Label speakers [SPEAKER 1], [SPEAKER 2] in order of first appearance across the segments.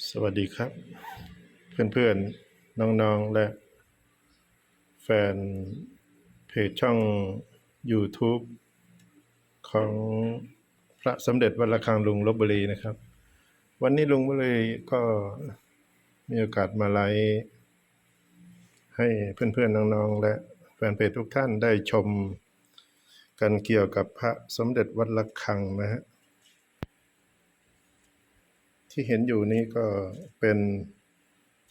[SPEAKER 1] สวัสดีครับ เพื่อนๆน้องๆ และ แฟนเพจช่อง YouTube ของพระสมเด็จวัดระฆังลุงลบบุรีนะครับ วันนี้ลุงบุรีก็มีโอกาสมาไลฟ์ให้เพื่อนๆน้องๆ และแฟนเพจทุกท่านได้ชมกันเกี่ยวกับพระสมเด็จวัดระฆังนะฮะ ที่เห็นอยู่นี้ก็เป็น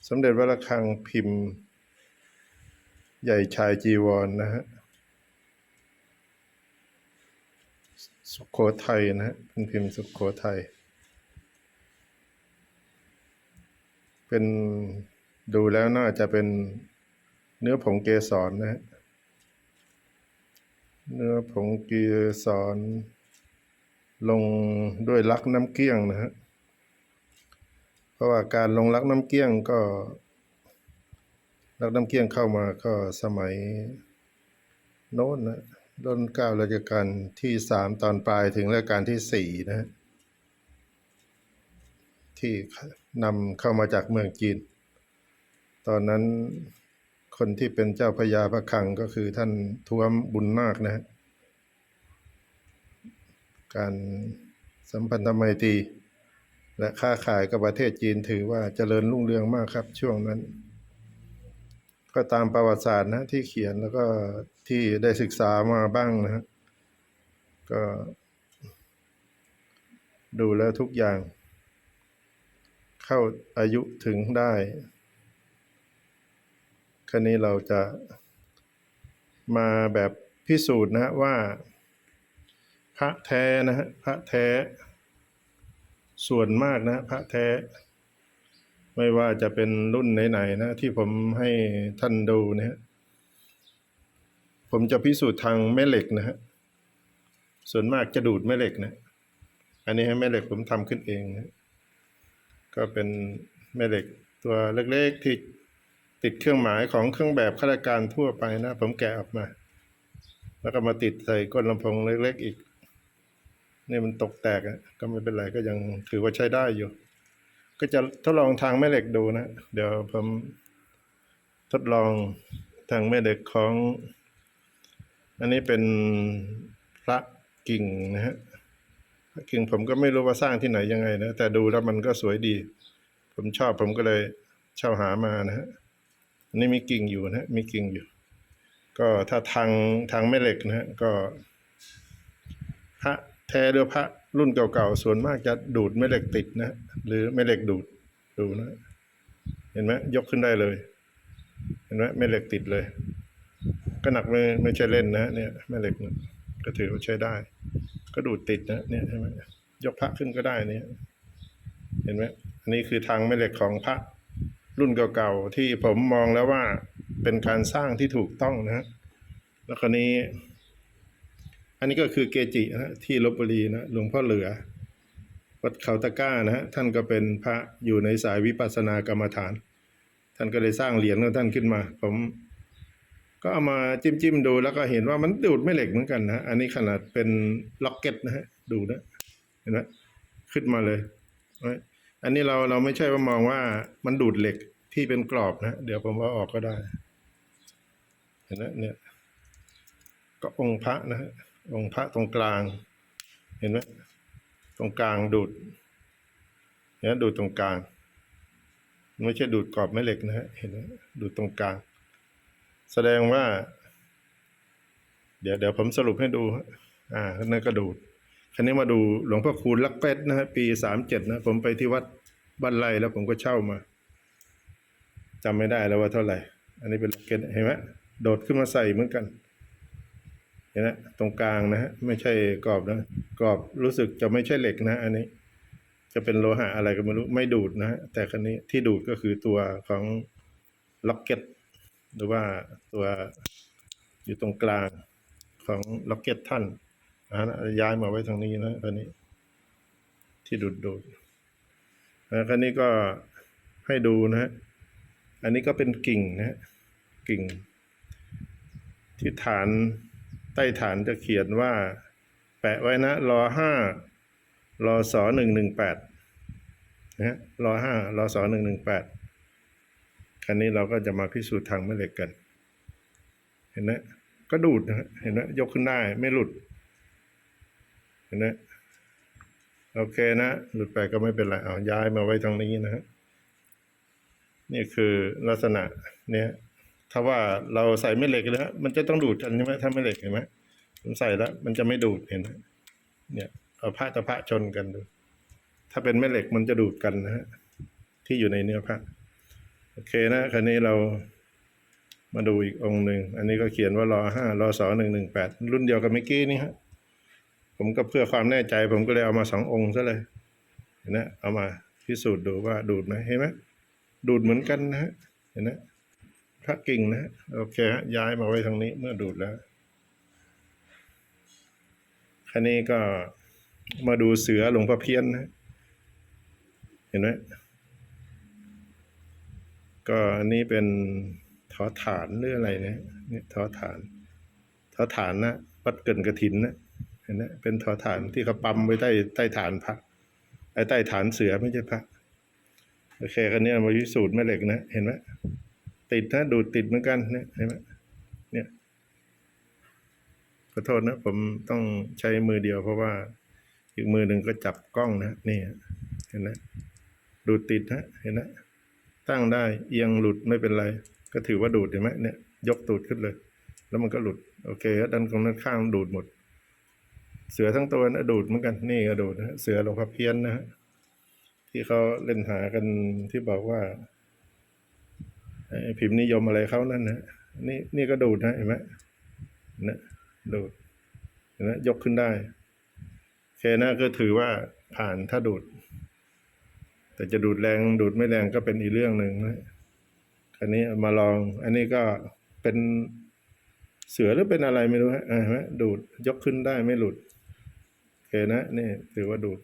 [SPEAKER 1] สมเด็จวัดระฆังพิมพ์ ใหญ่ชายจีวรนนะฮะสุโขทัยนะฮะเป็นพิมพ์สุโขทัยเป็นดูแล้วน่าจะเป็นเนื้อผงเกสรนะฮะเนื้อผงเกสรลงด้วยลักน้ำเกลี้ยงนะฮะ ราะว่าการลงรักน้ำเกี้ยงก็ รักน้ำเกี้ยงเข้ามาก็สมัยโน้นนะรุ่นเก้าราชการที่สามตอนปลายถึงราชการที่สี่นะฮะที่นำเข้ามาจากเมืองจีน ตอนนั้นคนที่เป็นเจ้าพระยาพระคังก็คือท่านท้วมบุญนาคนะฮะการสัมพันธไมตรี และค้าขายกับประเทศจีนถือว่าเจริญรุ่งเรืองมากครับช่วงนั้น ก็ตามประวัติศาสตร์นะที่เขียนแล้วก็ที่ได้ศึกษามาบ้างนะก็ ดูแล้วทุกอย่าง เข้าอายุถึงได้คราวนี้เราจะมาแบบพิสูจน์นะฮะว่า พระแท้นะฮะพระแท้ ส่วนมากนะพระแท้ ไม่ว่าจะเป็นรุ่นไหนๆนะ ที่ผมให้ท่านดูนะฮะผมจะพิสูจน์ทางแม่เหล็กนะฮะส่วนมากจะดูดแม่เหล็กนะ อันนี้ให้แม่เหล็กผมทำขึ้นเองนะก็เป็นแม่เหล็กตัวเล็กๆที่ติดเครื่องหมายของเครื่องแบบข้าราชการทั่วไปนะ ผมแกะออกมา แล้วก็มาติดใส่ก้นลำโพงเล็ก ๆ อีก นี่มันตกแตกอะก็ไม่เป็นไรก็ยังถือว่าใช้ได้อยู่ ก็จะทดลองทางแม่เหล็กดูนะ เดี๋ยวผมทดลองทางแม่เหล็กของ อันนี้เป็นพระกิ่งนะฮะพระกิ่งผมก็ไม่รู้ว่าสร้างที่ไหนยังไงนะแต่ดูแล้วมันก็สวยดี ผมชอบผมก็เลยเช่าหามานะฮะอันนี้มีกิ่งอยู่นะฮะมีกิ่งอยู่ ก็ถ้าทางทางแม่เหล็กนะฮะก็พระ แท้หรือพระรุ่นเก่าๆ ส่วนมากจะดูดแม่เหล็กติดนะ หรือแม่เหล็กดูดดูนะ เห็นไหมยกขึ้นได้เลย เห็นไหมแม่เหล็กติดเลย ก็หนักไม่ไม่ใช่เล่นนะเนี่ยแม่เหล็กก็ถือว่าใช้ได้ ก็ดูดติดนะเนี่ยใช่ไหมยกพระขึ้นก็ได้เนี่ย เห็นไหมอันนี้คือทางแม่เหล็กของพระรุ่นเก่าๆที่ผมมองแล้วว่าเป็นการสร้างที่ถูกต้องนะแล้วคราวนี้ อันนี้ก็คือเกจินะที่ลบบุรีนะหลวงพ่อเหลือ วัดเขาตะก้านะฮะท่านก็เป็นพระอยู่ในสายวิปัสสนากรรมฐาน ท่านก็เลยสร้างเหรียญของท่านขึ้นมา ผมก็เอามาจิ้มจิ้มๆดูแล้วก็เห็นว่ามันดูดไม่เหล็กเหมือนกันนะอันนี้ขนาดเป็นล็อกเก็ตนะฮะดูนะเห็นไหมขึ้นมาเลย อันนี้เราเราไม่ใช่ว่ามองว่ามันดูดเหล็กที่เป็นกรอบนะเดี๋ยวผมเอาออกก็ได้ เห็นไหมเนี่ย ก็องค์พระนะฮะ องค์พระตรงกลาง เห็นไหมตรงกลางดูดเนี่ยดูดตรงกลาง ไม่ใช่ดูดกรอบแม่เหล็กนะฮะเห็นไหมดูดตรงกลาง แสดงว่า เดี๋ยวเดี๋ยวผมสรุปให้ดู อ่านั่นก็ดูดคันนี้มาดูหลวงพ่อคูณลักเป็ดนะฮะปีสามเจ็ดนะ ผมไปที่วัดบ้านไร่แล้วผมก็เช่ามาจำไม่ได้แล้วว่าเท่าไหร่ อันนี้เป็นล็อกเก็ตเห็นไหมโดดขึ้นมาใส่เหมือนกันเนไหมตรงกลางนะฮะไม่ใช่กรอบนะกรอบรู้สึกจะไม่ใช่เหล็กนะ อันนี้ จะเป็นโลหะอะไรก็ไม่รู้ไม่ดูดนะฮะแต่คันนี้ที่ดูดก็คือตัวของล็อกเก็ตหรือว่าตัวอยู่ตรงกลางของล็อกเก็ตท่านนะย้ายมาไว้ทางนี้นะคันนี้ ที่ดูดดูดนะคันนี้ก็ให้ดูนะฮะอันนี้ก็เป็นกิ่งนะฮะกิ่งที่ฐาน ใต้ฐานจะเขียนว่า แปะไว้นะรอห้ารอสอหนึ่งหนึ่งแปดนะรอห้ารอสอหนึ่งหนึ่งแปดคันนี้เราก็จะมาพิสูจน์ทางแม่เหล็กกัน เห็นไหมก็ดูดนะฮะเห็นไหมยกขึ้นได้ไม่หลุด เห็นไหมโอเคนะ หลุดไปก็ไม่เป็นไรเอาย้ายมาไว้ตรงนี้นะฮะนี่คือลักษณะเนี่ย ถ้าว่าเราใส่แม่เหล็กแล้วมันจะต้องดูดกันใช่ไหมถ้าแม่เหล็กเห็นไหมผมใส่แล้ว มันจะไม่ดูดเห็นไหมเนี่ยเอาผ้าตะพระชนกันดู ถ้าเป็นแม่เหล็กมันจะดูดกันนะฮะที่อยู่ในเนื้อผ้าโอเคนะคราวนี้เรามาดูอีกองหนึ่ง อันนี้ก็เขียนว่ารอห้ารอสองหนึ่งหนึ่งแปดรุ่นเดียวกับเมื่อกี้นี่ฮะผมก็เพื่อความแน่ใจ ผมก็เลยเอามาสององค์ซะเลยเห็นไหมเอามาพิสูจน์ดูว่าดูดไหมเห็นไหมดูดเหมือนกันนะฮะเห็นไหม พระกิ่งนะโอเคฮะย้ายมาไว้ทางนี้เมื่อดูดแล้วคันนี้ก็มาดูเสือหลวงพ่อเพี้ยนนะเห็นไหมก็อันนี้เป็นทอฐานหรืออะไรเนี่ยเนี่ยทอฐานทอฐานนะวัดเกินกระถินนะเห็นไหมเป็นทอฐานที่เขาปั๊มไว้ใต้ใต้ฐานพระไอ้ใต้ฐานเสือไม่ใช่พระโอเคคันนี้มาพิสูจน์แม่เหล็กนะ เห็นไหม ติดนะดูดติดเหมือนกันเนี่ยเห็นไหมเนี่ยขอโทษนะ ผมต้องใช้มือเดียวเพราะว่า อีกมือหนึ่งก็จับกล้องนะนี่เห็นไหมดูดติดนะเห็นไหมตั้งได้เอียงหลุดไม่เป็นไร ก็ถือว่าดูดเห็นไหมเนี่ย ยกตูดขึ้นเลย แล้วมันก็หลุด โอเคดันตรงนั้นข้างดูดหมด เสือทั้งตัวนะดูดเหมือนกันนี่ก็ดูดนะเสือหลวงพ่อเพี้ยนนะฮะที่เขาเล่นหากันที่บอกว่า พิมพ์นิยมอะไรเขานั่นนะนี่นี่ก็ดูดนะเห็นไหมนะดูดเห็นไหมยกขึ้นได้โอเคนะก็ถือว่าผ่านถ้าดูด แต่จะดูดแรงดูดไม่แรงก็เป็นอีกเรื่องหนึ่งนะคันนี้มาลอง อันนี้ก็เป็นเสือหรือเป็นอะไรไม่รู้ฮะเห็นไหมดูดยกขึ้นได้ไม่หลุดโอเคนะนี่ถือว่าดูด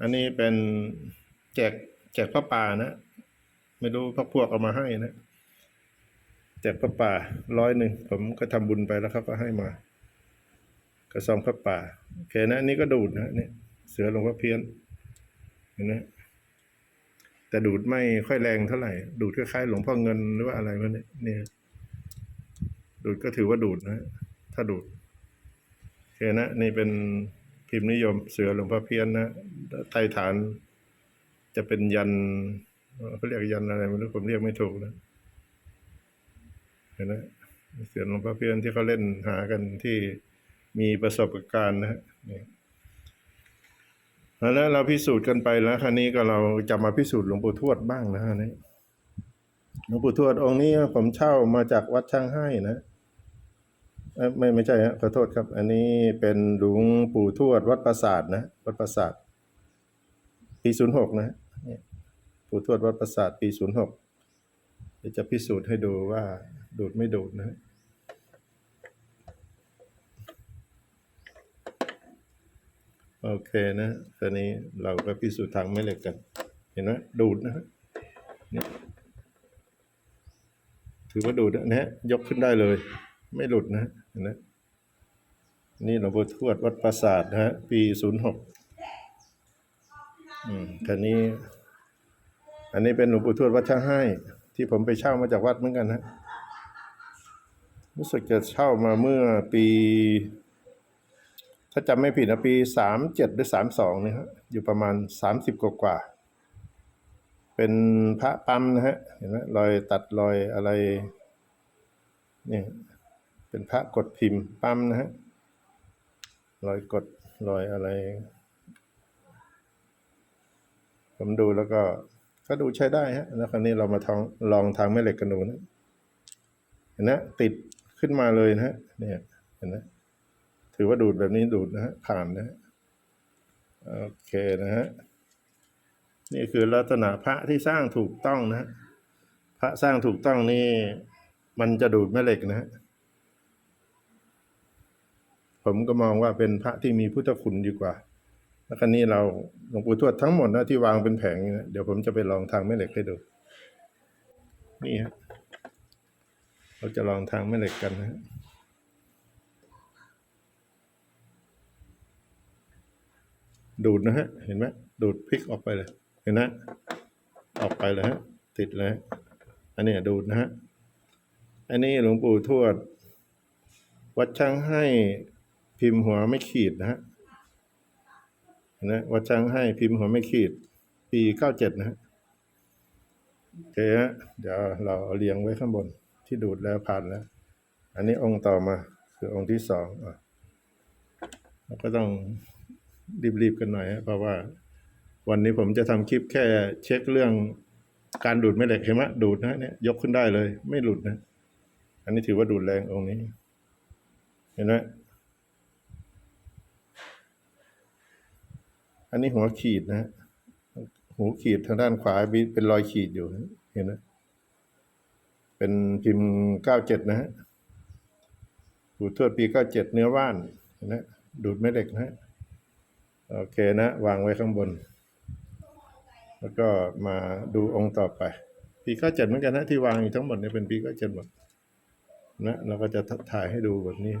[SPEAKER 1] อันนี้เป็นแจก แจกพระป่านะ ไม่รู้พระพวกเอามาให้นะแจกพระป่าร้อยหนึ่งผมก็ทำบุญไปแล้วเขาก็ให้มา กระซองพระป่าโอเคนะนี่ก็ดูดนะเนี่ยเสือหลวงพ่อเพี้ยนเห็นไหมแต่ดูดไม่ค่อยแรงเท่าไหร่ ดูดคล้ายๆหลวงพ่อเงินหรือว่าอะไรวะเนี่ยเนี่ย ดูดก็ถือว่าดูดนะ ถ้าดูดโอเคนะ นี่เป็นพิมพ์นิยมเสือหลวงพ่อเพี้ยนนะไทยฐาน จะเป็นยันเขาเรียกยันอะไรไม่รู้ผมเรียกไม่ถูกนะเห็นไหมเสือหลวงพ่อเพียนที่เขาเล่นหากันที่มีประสบการณ์นะฮะนี่แล้วเราพิสูจน์กันไปแล้วคราวนี้ก็เราจะมาพิสูจน์หลวงปู่ทวดบ้างนะฮะนี่หลวงปู่ทวดองค์นี้ผมเช่ามาจากวัดช่างให้นะไม่ไม่ใช่ฮะขอโทษครับ อันนี้เป็นหลวงปู่ทวดวัดปราสาทนะวัดปราสาทปีศูนย์หกนะ ปู่ทวดวัดปราสาทปีศูนย์หกเดี๋ยวจะพิสูจน์ให้ดูว่าดูดไม่ดูดนะโอเคนะตอนนี้เราก็พิสูจน์ทางแม่เหล็กกัน เห็นไหมดูดนะฮะเนี่ถือว่าดูดนะฮะยกขึ้นได้เลย ไม่หลุดนะเห็นไหมนี่หลวงปู่ทวดวัดปราสาทนะฮะปีศูนย์หกอืมคันนี้ อันนี้เป็นหลวงปู่ทวดวัดช่างให้ ที่ผมไปเช่ามาจากวัดเหมือนกันฮะรู้สึกจะเช่ามาเมื่อปี ถ้าจำไม่ผิดนะปีสามเจ็ดหรือสามสองนี่ฮะอยู่ประมาณสามสิบกว่าๆเป็นพระปั๊มนะฮะ เห็นไหมรอยตัดรอยอะไรนี่เป็นพระกดพิมพ์ปั๊มนะฮะรอยกดรอยอะไร ผมดูแล้วก็ ก็ดูใช้ได้ฮะแล้วคราวนี้เรามาทองลองทางแม่เหล็กกันดูนะเห็นนะติดขึ้นมาเลยนะฮะเนี่ยเห็นนะถือว่าดูดแบบนี้ดูดนะฮะผ่านนะฮะโอเคนะฮะนี่คือลักษณะพระที่สร้างถูกต้องนะฮะพระสร้างถูกต้องนี่มันจะดูดแม่เหล็กนะฮะผมก็มองว่าเป็นพระที่มีพุทธคุณดีกว่า แล้วคันนี้เราหลวงปู่ทวดทั้งหมดนะที่วางเป็นแผงนี้นะเดี๋ยวผมจะไปลองทางแม่เหล็กให้ดู นี่ฮะเราจะลองทางแม่เหล็กกันนะฮะดูดนะฮะ เห็นไหมดูดพลิกออกไปเลย เห็นนะออกไปเลยฮะ ติดเลยฮะอันนี้ดูดนะฮะ อันนี้หลวงปู่ทวด วัดช่างให้พิมพ์หัวไม่ขีดนะฮะ นไหมวัดช่างให้พิมพ์หัวไม่ขีด ปีเก้าเจ็ดนะฮะโอเคฮะเดี๋ยวเราเรียงไว้ข้างบนที่ดูดแล้วผ่านแล้ว อันนี้องค์ต่อมา คือองค์ที่สองอะเราก็ต้องรีบๆกันหน่อยฮะเพราะว่า วันนี้ผมจะทำคลิปแค่เช็คเรื่องการดูดแม่เหล็กเห็นไหมดูดนะเนี่ยยกขึ้นได้เลย ไม่หลุดนะ อันนี้ถือว่าดูดแรงองค์นี้ เห็นไหม อันนี้หัวขีดนะฮะหูขีดทางด้านขวาเป็นรอยขีดอยู่เห็นไหมเป็นพิมพ์เก้าเจ็ดนะฮะหูทวดปีเก้าเจ็ดเนื้อว่านเห็นไหมดูดแม่เหล็กนะฮะโอเคนะ วางไว้ข้างบน แล้วก็มาดูองค์ต่อไป ปีเก้าเจ็ดเหมือนกันนะที่วางอยู่ทั้งหมดเนี่ยเป็นปีเก้าเจ็ดหมดนะเราก็จะถ่ายให้ดูแบบนี้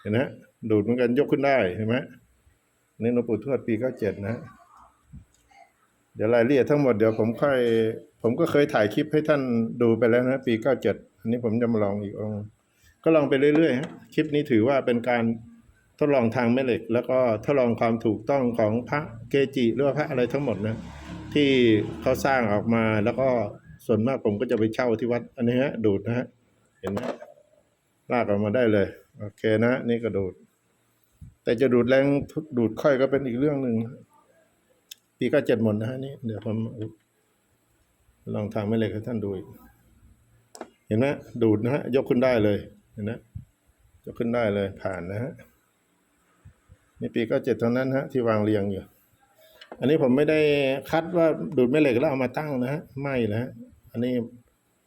[SPEAKER 1] เห็นไหมดูดเหมือนกันยกขึ้นได้เห็นไหม นี่หลวงปู่ทวดปีเก้าเจ็ดนะ เดี๋ยวรายละเอียดทั้งหมดเดี๋ยวผมค่อย ผมก็เคยถ่ายคลิปให้ท่านดูไปแล้วนะ ปีเก้าเจ็ดอันนี้ผมจะมาลองอีกองก็ลองไปเรื่อยๆฮะคลิปนี้ถือว่าเป็นการทดลองทางแม่เหล็ก แล้วก็ทดลองความถูกต้องของพระเกจิหรือว่าพระอะไรทั้งหมดนะ ที่เขาสร้างออกมาแล้วก็ส่วนมากผมก็จะไปเช่าที่วัดอันนี้ฮะดูดนะฮะเห็นไหมลากออกมาได้เลย โอเคนะ นี่ก็ดูด แต่จะดูดแรงดูดค่อยก็เป็นอีกเรื่องหนึ่งปีก็เจ็ดหมดนะฮะนี่เดี๋ยวผมลองทางไม่เหล็กให้ท่านดูอีก เห็นไหมดูดนะฮะยกขึ้นได้เลยเห็นไหมยกขึ้นได้เลยผ่านนะฮะนี่ปีก็เจ็ดเท่านั้นฮะที่วางเรียงอยู่ อันนี้ผมไม่ได้คัดว่าดูดแม่เหล็กแล้วเอามาตั้งนะฮะไม่นะฮะอันนี้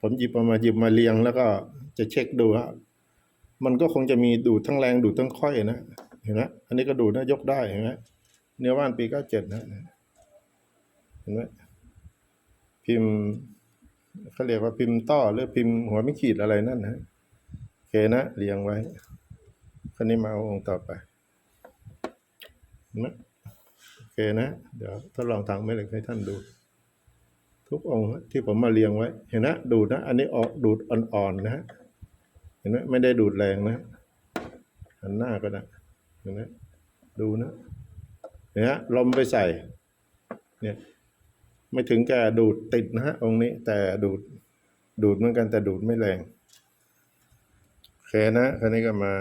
[SPEAKER 1] ผมหยิบมาหยิบมาเรียงแล้วก็จะเช็คดูฮะมันก็คงจะมีดูดทั้งแรงดูดทั้งค่อยนะ ห็นไหมอันนี้ก็ดูดนะยกได้เห็นไหมเนื้อว่านปีเก้าเจ็ดนะเห็นไหมพิมพ์เขาเรียกว่าพิมพ์ต้อหรือพิมพ์หัวไม่ขีดอะไรนั่นนะโอเคนะเรียงไว้คราวนี้มาเอาองค์ต่อไปเห็นไหมโอเคนะ เดี๋ยวทดลองทางไม่เหล็กให้ท่านดู ทุกองค์ที่ผมมาเรียงไว้ เห็นนะดูดนะ อันนี้ออกดูดอ่อนๆนะฮะเห็นไหมไม่ได้ดูดแรงนะหันหน้าก็ได้ นไหมดูนะเนไหมลมไปใส่ เนี่ย ไม่ถึงแก่ดูดติดนะฮะองค์นี้ แต่ดูดดูดเหมือนกันแต่ดูดไม่แรงโอเคนะคราวนี้ก็มา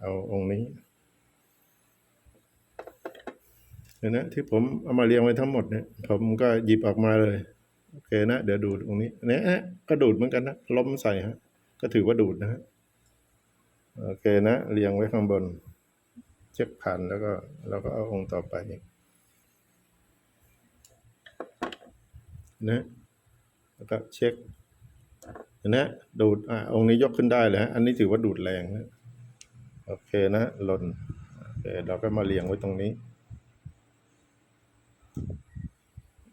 [SPEAKER 1] เอาองค์นี้เห็นนะที่ผมเอามาเรียงไว้ทั้งหมดเนี่ยผมก็หยิบออกมาเลยโอเคนะเดี๋ยวดูดตรงนี้เนี่ยก็ดูดเหมือนกันนะล้มใส่ฮะ ก็ถือว่าดูดนะฮะโอเคนะเรียงไว้ข้างบน ช็คผ่านแล้วก็เราก็เอาองค์ต่อไปนะแล้วก็เช็คเห็นะดูดอ่าองค์นี้ยกขึ้นได้เลยฮะอันนี้ถือว่าดูดแรงนะโอเคนะหล่นโอเคเราก็มาเรียงไว้ตรงนี้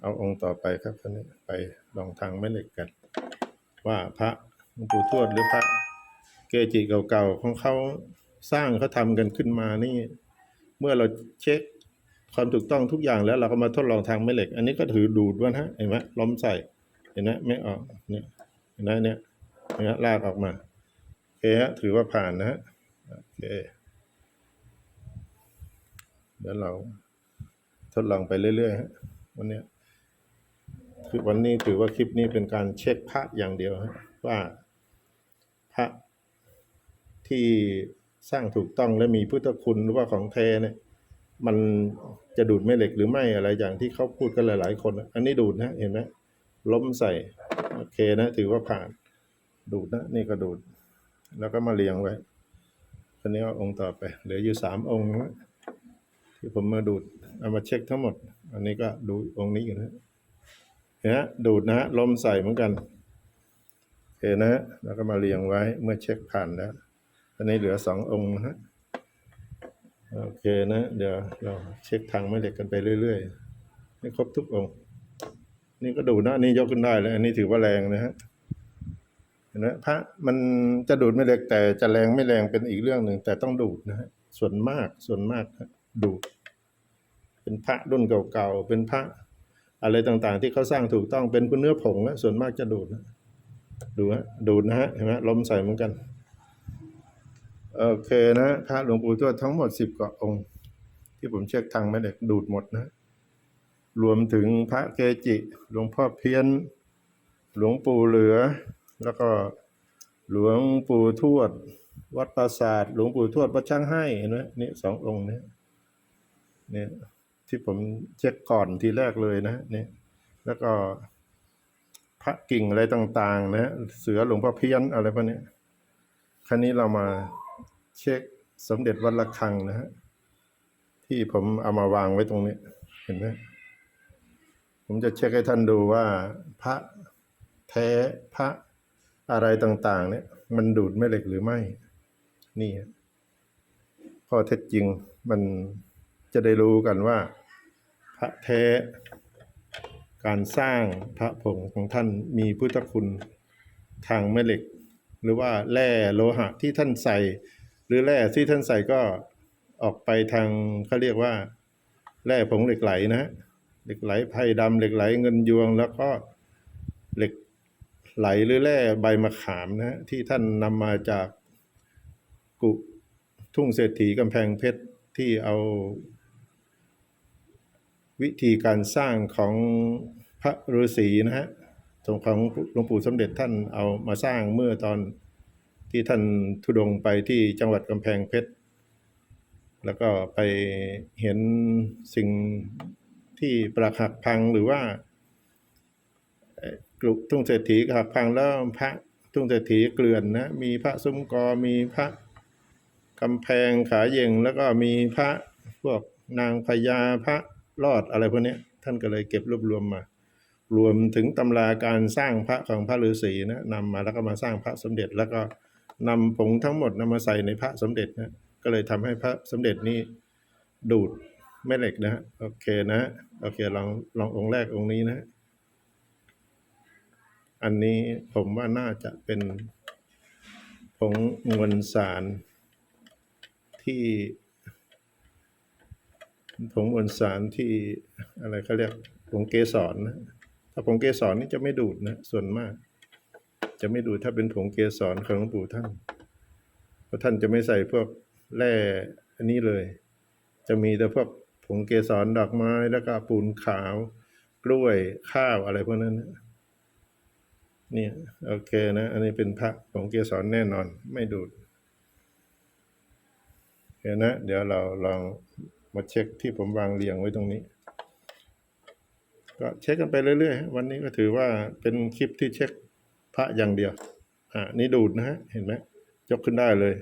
[SPEAKER 1] เอาองค์ต่อไปครับท่านนี้ไปลองทางแม่เหล็กกัน ว่าพระหลวงปู่ทวดหรือพระเกจิเก่าๆของเขา สร้างเขาทำกันขึ้นมานี่ เมื่อเราเช็คความถูกต้องทุกอย่างแล้วเราก็มาทดลองทางแม่เหล็ก อันนี้ก็ถือดูดว่านะเห็นไหมล้มใส่เห็นไหมไม่ออกเนี่ยเห็นไหมเนี่ยเนไหมลากออกมาโอเคฮะถือว่าผ่านนะฮะโอเคเดี๋ยวเราทดลองไปเรื่อยๆฮะวันเนี้ยคือวันนี้ถือว่าคลิปนี้เป็นการเช็คพระอย่างเดียวฮะว่าพระที่ สร้างถูกต้องและมีพุทธคุณหรือว่าของแท้เนี่ยมันจะดูดแม่เหล็กหรือไม่อะไรอย่างที่เขาพูดกันหลาย ๆ คน อันนี้ดูดนะเห็นไหมล้มใส่โอเคนะถือว่าผ่าน ดูดนะ นี่ก็ดูด แล้วก็มาเรียงไว้คนนี้เอาองค์ต่อไป เหลืออยู่สามองค์นะที่ผมมาดูดเอามาเช็คทั้งหมด อันนี้ก็ดูองค์นี้อยู่นะเห็นไหมดูดนะฮะลมใส่เหมือนกันโอเคนะแล้วก็มาเรียงไว้เมื่อเช็คผ่านแล้ว อนนี้เหลือสององค์นะฮะโอเคนะ เดี๋ยวเราเช็คทางแม่เหล็กกันไปเรื่อยๆให้ครบทุกองค์ นี่ก็ดูนะอันนี่ยกขึ้นได้แล้วอันนี้ถือว่าแรงนะฮะเห็นไหมพระมันจะดูดไม่เหล็กแต่จะแรงไม่แรงเป็นอีกเรื่องหนึ่งแต่ต้องดูดนะฮะส่วนมากส่วนมากดูด เป็นพระรุ่นเก่าๆเป็นพระอะไรต่างๆ ที่เขาสร้างถูกต้องเป็นเนื้อผงนะส่วนมากจะดูดนะดูฮะดูดนะฮะเห็นไหมลมใส่เหมือนกัน โอเคนะพระหลวงปู่ทวดทั้งหมดสิบกว่าองค์ ที่ผมเช็คทางแม่เหล็กดูดหมดนะ รวมถึงพระเกจิ หลวงพ่อเพี้ยน หลวงปู่เหลือ แล้วก็หลวงปู่ทวด วัดปราสาท หลวงปู่ทวดวัดช่างให้เห็นไหมนี่สององค์นี้เนี่ยที่ผมเช็คก่อนทีแรกเลยนะเนี่ยแล้วก็พระกิ่งอะไรต่าง ๆ นะเสือหลวงพ่อเพี้ยนอะไรพวกเนี้ยครั้นี้เรามา เช็คสมเด็จวัดระฆังนะฮะที่ผมเอามาวางไว้ตรงนี้ เห็นไหมผมจะเช็คให้ท่านดูว่า พระแท้พระอะไรต่าง ๆ เนี่ย มันดูดแม่เหล็กหรือไม่ นี่ข้อเท็จจริงมันจะได้รู้กันว่า พระแท้การสร้างพระผงของท่านมีพุทธคุณทางแม่เหล็ก หรือว่าแร่โลหะที่ท่านใส่ หรือแร่ที่ท่านใส่ก็ออกไปทางเขาเรียกว่า แร่ผงเหล็กไหลนะฮะเหล็กไหลไผ่ดำเหล็กไหลเงินยวง แล้วก็เหล็กไหลหรือแร่ใบมะขามนะฮะที่ท่านนำมาจากกุทุ่งเศรษฐีกำแพงเพชรที่เอา วิธีการสร้างของพระฤาษีนะฮะของหลวงปู่สมเด็จท่านเอามาสร้างเมื่อตอน ที่ท่านทุดงไปที่จังหวัดกำแพงเพชร แล้วก็ไปเห็นสิ่งที่ปรักหักพังหรือว่ากลุ่ทุ่งเศรษฐีหักพังแล้วพระทุ่งเศรษฐีเกลื่อนนะมีพระซุ้มกอมีพระกำแพงขาเย่งแล้วก็มีพระพวกนางพญาพระรอดอะไรพวกนี้ท่านก็เลยเก็บรวบรวมมา รวมถึงตำราการสร้างพระของพระฤาษีนะนำมาแล้วก็มาสร้างพระสมเด็จแล้วก็ นำผงทั้งหมดนำมาใส่ในพระสมเด็จนะก็เลยทำให้พระสมเด็จนี้ดูดแม่เหล็กนะฮะโอเคนะโอเคลองลององค์แรกองค์นี้นะฮะอันนี้ผมว่าน่าจะเป็นผงมวลสารที่ผงมวลสารที่อะไรเขาเรียกผงเกสรนะถ้าผงเกสรนี่จะไม่ดูดนะส่วนมาก จะไม่ดูถ้าเป็นผงเกสรของหลวงปู่ท่าน เพราะท่านจะไม่ใส่พวกแร่อันนี้เลย จะมีแต่พวกผงเกสรดอกไม้แล้วก็ปูนขาว กล้วยข้าวอะไรพวกนั้นนะเนี่ยโอเคนะ อันนี้เป็นพระผงเกสรแน่นอนไม่ดูดเห็นนะ เดี๋ยวเราลองมาเช็คที่ผมวางเรียงไว้ตรงนี้ ก็เช็คกันไปเรื่อยๆ วันนี้ก็ถือว่าเป็นคลิปที่เช็ค พระอย่างเดียว อ่านี่ดูดนะฮะ เห็นไหมยกขึ้นได้เลย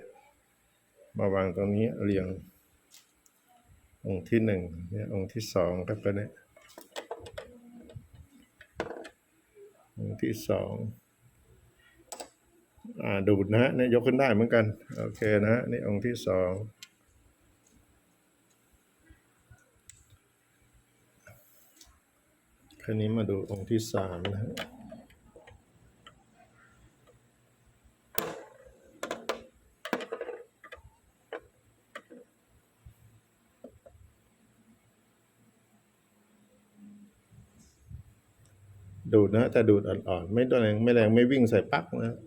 [SPEAKER 1] มาวางตรงนี้เรียง องค์ที่หนึ่งเนี่ยองค์ที่สองครับก็เนี่ยองค์ที่สองอ่าดูดนะฮะเนี่ยยกขึ้นได้เหมือนกัน โอเคนะฮะนี่องค์ที่สองคราวนี้มาดูองค์ที่สามนะฮะ นะแต่ดูดอ่อนๆ ไม่แรงไม่แรงไม่วิ่งใส่ปักนะ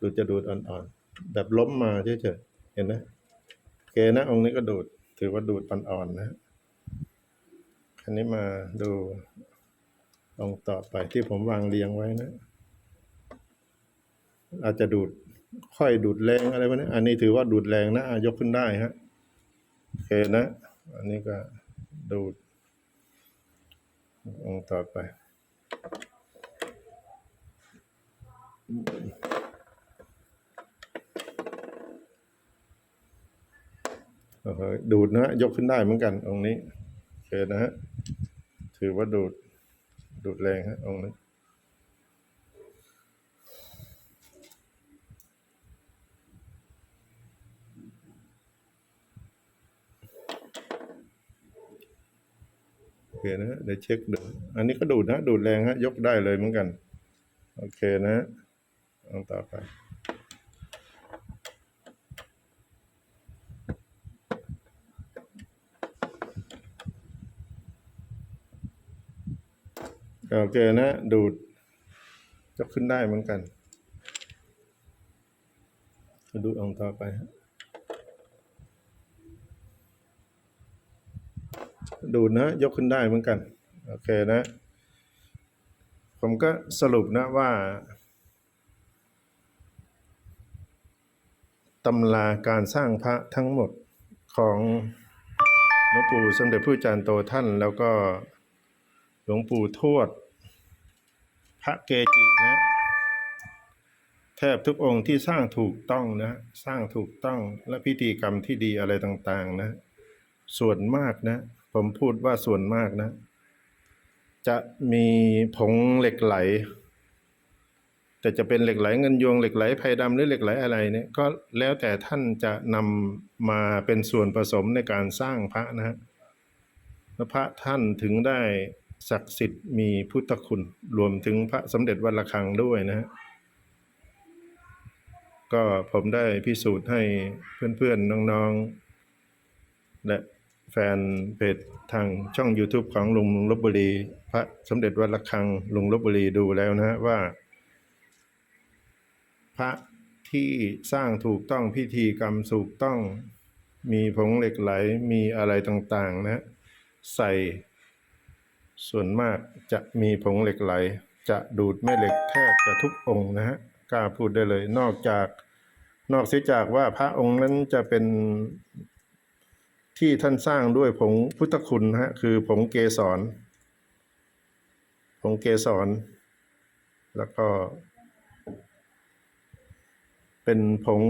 [SPEAKER 1] ดูดจะดูดอ่อนๆ แบบล้มมาเฉยๆเห็นไหมโอเคนะองค์นี้ก็ดูด ถือว่าดูดอ่อนๆนะคันนี้มาดูองค์ต่อไปที่ผมวางเรียงไว้นะอาจจะดูดค่อยดูดแรงอะไรวะเนี่ยอันนี้ถือว่าดูดแรงนะยกขึ้นได้ฮะโอเคนะ อันนี้ก็ดูดองค์ต่อไป ดูดนะฮะยกขึ้นได้เหมือนกันองค์นี้โอเคนะฮะถือว่าดูด ดูดแรงฮะองค์นี้ เคนะ เดี๋ยวเช็คดู อันนี้ก็ดูดนะ ดูดแรงฮะ ยกได้เลยเหมือนกัน โอเคนะลองต่อไป โอเคนะ ดูด ยกขึ้นได้เหมือนกัน ดูองต่อไปฮะ ดูนะ ยกขึ้นได้เหมือนกัน โอเคนะ ผมก็สรุปนะว่าตำราการสร้างพระทั้งหมดของหลวงปู่สมเด็จพระอาจารย์โตท่าน แล้วก็หลวงปู่ทวด พระเกจินะแทบทุกองค์ที่สร้างถูกต้องนะ สร้างถูกต้องและพิธีกรรมที่ดีอะไรต่าง ๆ นะ ส่วนมากนะ ผมพูดว่าส่วนมากนะ จะมีผงเหล็กไหล แต่จะเป็นเหล็กไหลเงินยวงเหล็กไหลไผ่ดำหรือเหล็กไหลอะไรเนี่ย ก็แล้วแต่ท่านจะนำมาเป็นส่วนผสมในการสร้างพระนะฮะและพระท่านถึงได้ศักดิ์สิทธิ์มีพุทธคุณรวมถึงพระสมเด็จวัดระฆังด้วยนะฮะก็ผมได้พิสูจน์ให้เพื่อนๆ น้องๆ และ แฟนเพจทางช่อง YouTube ของลุงลบบุรี พระสมเด็จวัดระฆังลุงลบบุรีดูแล้วนะว่า พระที่สร้างถูกต้องพิธีกรรมถูกต้องมีผงเหล็กไหลมีอะไรต่างๆนะ ใส่ ส่วนมากจะมีผงเหล็กไหล จะดูดแม่เหล็กแทบจะทุกองค์นะฮะกล้าพูดได้เลย นอกจากนอกเสียจากว่าพระองค์นั้นจะเป็น ที่ท่านสร้างด้วยผงพุทธคุณนะฮะคือผงเกสรผงเกสร แล้วก็เป็นผง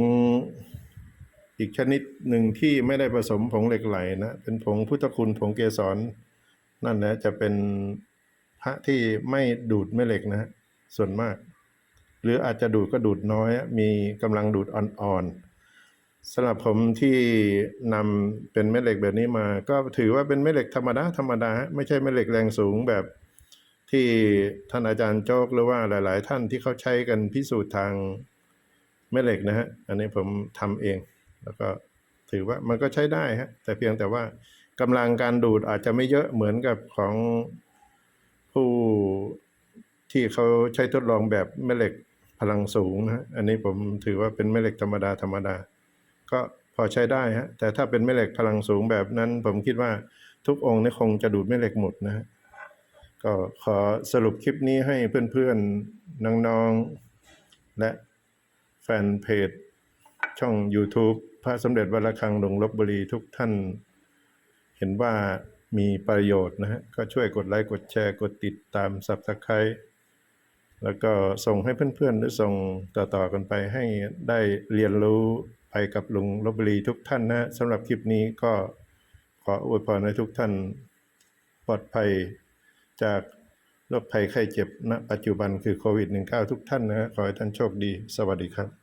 [SPEAKER 1] อีกชนิดหนึ่งที่ไม่ได้ผสมผงเหล็กไหลนะเป็นผงพุทธคุณผงเกสร นั่นนะจะเป็นพระที่ไม่ดูดแม่เหล็กนะฮะส่วนมาก หรืออาจจะดูดก็ดูดน้อย มีกำลังดูดอ่อนๆ สำหรับผมที่นำเป็นแม่เหล็กแบบนี้มา ก็ถือว่าเป็นแม่เหล็กธรรมดาธรรมดาฮะไม่ใช่แม่เหล็กแรงสูงแบบที่ท่านอาจารย์โจกหรือว่าหลาย ๆ ท่านที่เขาใช้กันพิสูจน์ทางแม่เหล็กนะฮะ อันนี้ผมทำเอง แล้วก็ถือว่ามันก็ใช้ได้ฮะ แต่เพียงแต่ว่ากำลังการดูดอาจจะไม่เยอะเหมือนกับของผู้ที่เขาใช้ทดลองแบบแม่เหล็กพลังสูงนะฮะอันนี้ผมถือว่าเป็นแม่เหล็กธรรมดาธรรมดา ก็พอใช้ได้ฮะแต่ถ้าเป็นแม่เหล็กพลังสูงแบบนั้น ผมคิดว่าทุกองค์นี่คงจะดูดแม่เหล็กหมดนะฮะก็ขอสรุปคลิปนี้ให้เพื่อนๆน้องๆ และแฟนเพจ ช่อง YouTube พระสมเด็จวัดระฆังหลวงลบบุรีทุกท่าน เห็นว่ามีประโยชน์นะฮะก็ช่วยกดไลค์กดแชร์กดติดตาม Subscribe แล้วก็ส่งให้เพื่อนๆ หรือส่งต่อๆกันไปให้ได้เรียนรู้ ไปกับลุงลบบุรีทุกท่านนะสำหรับคลิปนี้ก็ขออวยพรให้ทุกท่านปลอดภัยจากโรคภัยไข้เจ็บณปัจจุบันคือโควิด -19 ทุกท่านนะขอให้ท่านโชคดี สวัสดีครับ